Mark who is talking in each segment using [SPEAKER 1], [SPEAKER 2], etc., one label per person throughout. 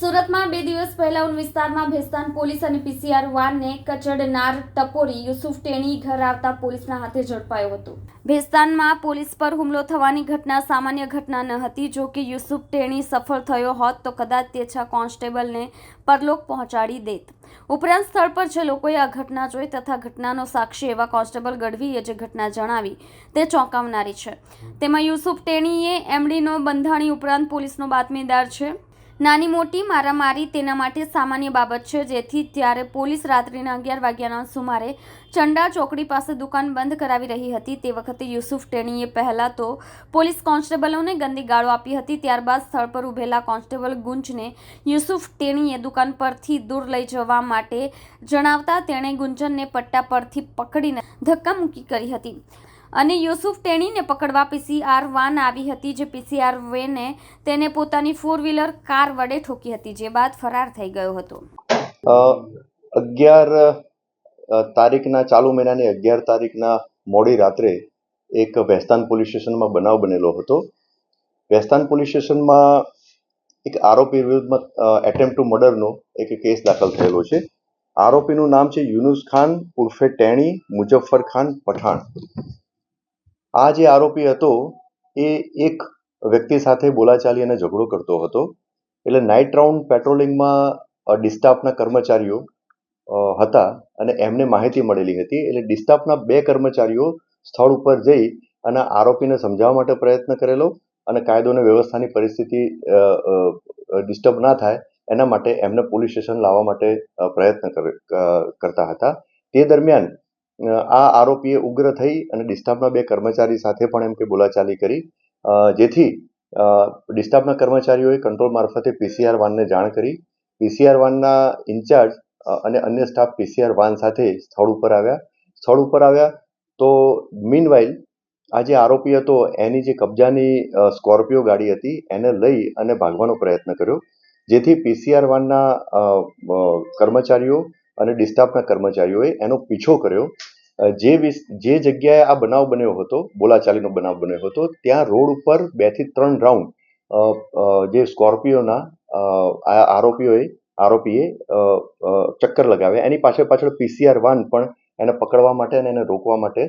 [SPEAKER 1] સુરતમાં બે દિવસ પહેલા ઉન વિસ્તારમાં ભેસ્તાન પોલીસ અને પીસીઆર વાનને કચડનાર ટપોરી યુસુફ ટેણી ઘર આવતા પોલીસના હાથે ઝડપાયો હતો. ભેસ્તાનમાં પોલીસ પર હુમલો થવાની ઘટના સામાન્ય ઘટના ન હતી. જો કે યુસુફ ટેણી સફળ થયો હોત તો કદાચ તે છ કોન્સ્ટેબલને પરલોક પહોંચાડી દેત. ઉપરાંત સ્થળ પર જે લોકોએ આ ઘટના જોઈ તથા ઘટનાનો સાક્ષી એવા કોન્સ્ટેબલ ગઢવીએ જે ઘટના જણાવી તે ચોંકાવનારી છે. તેમાં યુસુફ ટેણીએ એમડીનો બંધાણી ઉપરાંત પોલીસનો બાતમીદાર છે. નાની મોટી મારામારી તેના માટે સામાન્ય બાબત છે, જેથી ત્યારે પોલીસ રાત્રિના અગિયાર વાગ્યાના સુમારે ચંડા ચોકડી પાસે દુકાન બંધ કરાવી રહી હતી. તે વખતે યુસુફ ટેણીએ પહેલા તો પોલીસ કોન્સ્ટેબલોને ગંદી ગાળો આપી હતી, ત્યારબાદ સ્થળ પર ઊભેલા કોન્સ્ટેબલ ગુંજને યુસુફ ટેણીએ દુકાન પરથી દૂર લઈ જવા માટે જણાવતા તેણે ગુંજનને પટ્ટા પરથી પકડીને ધક્કામુક્કી કરી હતી. અને યુસુફ ટેણીને પકડવા પીસીઆર વાન આવી હતી, જે પીસીઆર વેને તેને પોતાની ફોર વ્હીલર કાર વડે ઠોકી હતી, જે બાદ ફરાર થઈ ગયો હતો.
[SPEAKER 2] અગિયાર તારીખના ચાલુ મહિનાની અગિયાર તારીખના મોડી રાત્રે એક વેસ્તાન પોલીસ સ્ટેશનમાં બનાવ બનેલો હતો. વેસ્તાન પોલીસ સ્ટેશનમાં એક આરોપી વિરુદ્ધમાં એટેમ્પ ટુ મર્ડરનો એક કેસ દાખલ થયેલો છે. આરોપીનું નામ છે યુનુસ ખાન ઉર્ફે ટેણી મુજફ્ફર ખાન પઠાણ. આ જે આરોપી હતો, એ એક વ્યક્તિ સાથે બોલાચાલી અને ઝઘડો કરતો હતો. એટલે નાઇટ રાઉન્ડ પેટ્રોલિંગમાં ડિસ્ટાફના કર્મચારીઓ હતા અને એમને માહિતી મળેલી હતી. એટલે ડિસ્ટાફના બે કર્મચારીઓ સ્થળ ઉપર જઈ અને આરોપીને સમજાવવા માટે પ્રયત્ન કરેલો અને કાયદો અને વ્યવસ્થાની પરિસ્થિતિ ડિસ્ટર્બ ના થાય, એના માટે એમને પોલીસ સ્ટેશન લાવવા માટે પ્રયત્ન કરે- કરતા હતા. તે દરમિયાન આ આરોપીએ ઉગ્ર થઈ અને ડિસ્ટાફના બે કર્મચારી સાથે પણ એમ કે બોલાચાલી કરી. જેથી ડિસ્ટાફના કર્મચારીઓએ કંટ્રોલ મારફતે પીસીઆર વાનને જાણ કરી. પીસીઆર વાનના ઇન્ચાર્જ અને અન્ય સ્ટાફ પીસીઆર વાન સાથે સ્થળ ઉપર આવ્યા. સ્થળ ઉપર આવ્યા તો મીનવાઇલ, આ જે આરોપી હતો, એની જે કબજાની સ્કોર્પિયો ગાડી હતી, એને લઈ અને ભાગવાનો પ્રયત્ન કર્યો. જેથી પીસીઆર વાનના કર્મચારીઓ અને ડિસ્ટાફના કર્મચારીઓએ એનો પીછો કર્યો. જે જે જગ્યાએ આ બનાવ બન્યો હતો, બોલાચાલીનો બનાવ બન્યો હતો, ત્યાં રોડ ઉપર બેથી ત્રણ રાઉન્ડ જે સ્કોર્પિયોના આરોપીઓએ, આરોપીએ ચક્કર લગાવ્યા. એની પાછળ પાછળ પીસીઆર વાન પણ એને પકડવા માટે અને એને રોકવા માટે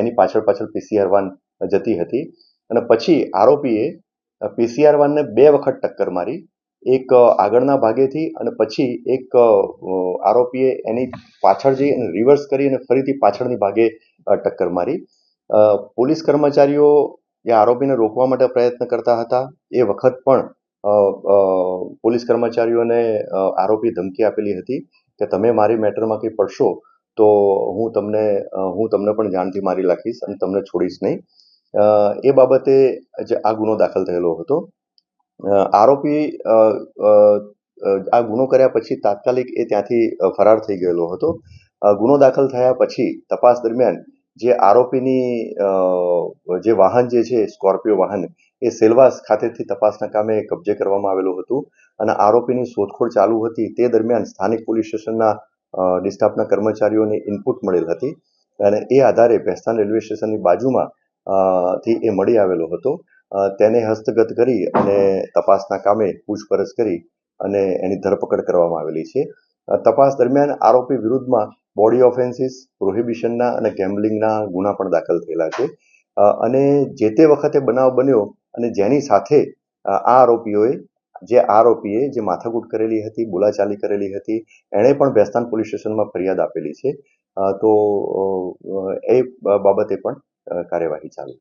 [SPEAKER 2] એની પાછળ પાછળ પીસીઆર વાન જતી હતી. અને પછી આરોપીએ પીસીઆર વાનને બે વખત ટક્કર મારી એક આગળના ભાગેથી અને પછી એક આરોપીએ એની પાછળ જઈ અને રિવર્સ કરી અને ફરીથી પાછળની ભાગે ટક્કર મારી. પોલીસ કર્મચારીઓ જે આરોપીને રોકવા માટે પ્રયત્ન કરતા હતા. એ વખત પણ પોલીસ કર્મચારીઓને આરોપી ધમકી આપેલી હતી કે તમે મારી મેટરમાં કંઈ પડશો તો હું તમને હું તમને પણ જાણથી મારી નાખીશ અને તમને છોડીશ નહીં. એ બાબતે જે આ ગુનો દાખલ થયેલો હતો. આરોપી આ ગુનો કર્યા પછી તાત્કાલિક એ ત્યાંથી ફરાર થઈ ગયેલો હતો. ગુનો દાખલ થયા પછી તપાસ દરમિયાન જે આરોપીની જે વાહન જે છે, સ્કોર્પિયો વાહન, એ સેલવાસ ખાતેથી તપાસના કામે કબજે કરવામાં આવેલું હતું અને આરોપીની શોધખોળ ચાલુ હતી. તે દરમિયાન સ્થાનિક પોલીસ સ્ટેશનના ડિસ્ટાફના કર્મચારીઓને ઇનપુટ મળેલ હતી અને એ આધારે ભેસ્તાન રેલવે સ્ટેશનની બાજુમાં થી એ મળી આવેલો હતો. તેને હસ્તગત કરી અને તપાસના કામે પૂછપરછ કરી અને એની ધરપકડ કરવામાં આવેલી છે. તપાસ દરમિયાન આરોપી વિરુદ્ધમાં બોડી ઓફેન્સીસ, પ્રોહિબિશનના અને ગેમ્બલિંગના ગુના પણ દાખલ થયેલા છે. અને જે તે વખતે બનાવ બન્યો અને જેની સાથે આ આરોપીઓએ, જે આરોપીએ જે માથાકૂટ કરેલી હતી, બોલાચાલી કરેલી હતી, એણે પણ ભેસ્તાન પોલીસ સ્ટેશનમાં ફરિયાદ આપેલી છે. તો એ બાબતે પણ કાર્યવાહી ચાલુ